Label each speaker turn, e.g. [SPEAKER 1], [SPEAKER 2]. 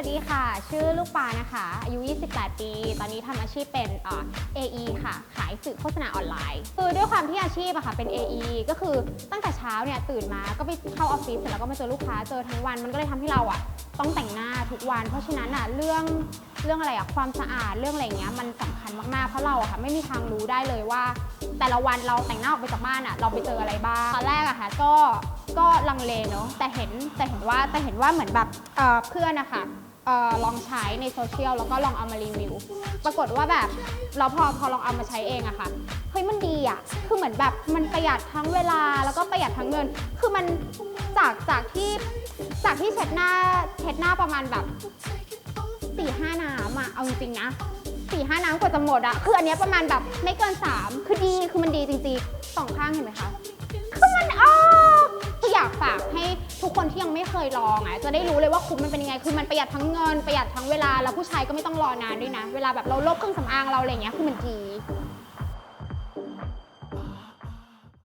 [SPEAKER 1] วัสดีค่ะ ชื่อลูกปลานะคะ อายุ 28 ปี ตอนนี้ทำอาชีพเป็นเอ่อ AE ค่ะ ขายสื่อโฆษณาออนไลน์ คือด้วยความที่อาชีพอะค่ะ เป็น AE ก็คือตั้งแต่เช้าเนี่ยตื่นมา ก็ไปเข้าออฟฟิศเสร็จแล้วก็มาเจอลูกค้า เจอทั้งวัน มันก็เลยทำให้เราอะต้องแต่งหน้าทุกวัน เพราะฉะนั้นอะเรื่องเรื่องอะไรอะความสะอาด เรื่องอะไรอย่างเงี้ย มันสำคัญมากๆ เพราะเราอะค่ะไม่มีทางรู้ได้เลยว่า แต่ละวันเราแต่งหน้าออกไปจากบ้านอะเราไปเจออะไรบ้าง ตอนแรกอะค่ะก็ก็ลังเลเนาะ แต่เห็นแต่เห็นว่าแต่เห็นว่าเหมือนแบบเอ่อเพื่อนนะคะ ออลองใช้ในโซเชียลแล้วก็ลองเอามารีวิว ปรากฏว่าแบบเราพอพอลองเอามาใช้เองอะค่ะ เฮ้ยมันดีอะคือเหมือนแบบมันประหยัดทั้งเวลาแล้วก็ประหยัดทั้งเงิน คือมันจากจากที่จากที่เช็ดหน้าเช็ดหน้าประมาณแบบสี่ห้าน้ำอะเอาจริงๆนะสี่ห้าน้ำกว่าจะหมดอะคืออันเนี้ยประมาณแบบไม่เกินสามคือดีคือมันดีจริงๆสองข้างเห็นไหมคะ ยลองอะจะได้รู้เลยว่าคุ้มมันเป็นยังไง คือมันประหยัดทั้งเงินประหยัดทั้งเวลาแล้วผู้ชายก็ไม่ต้องรอนานด้วยนะ เวลาแบบเราลบเครื่องสำอางเราอะไรอย่างเงี้ยคือมันดี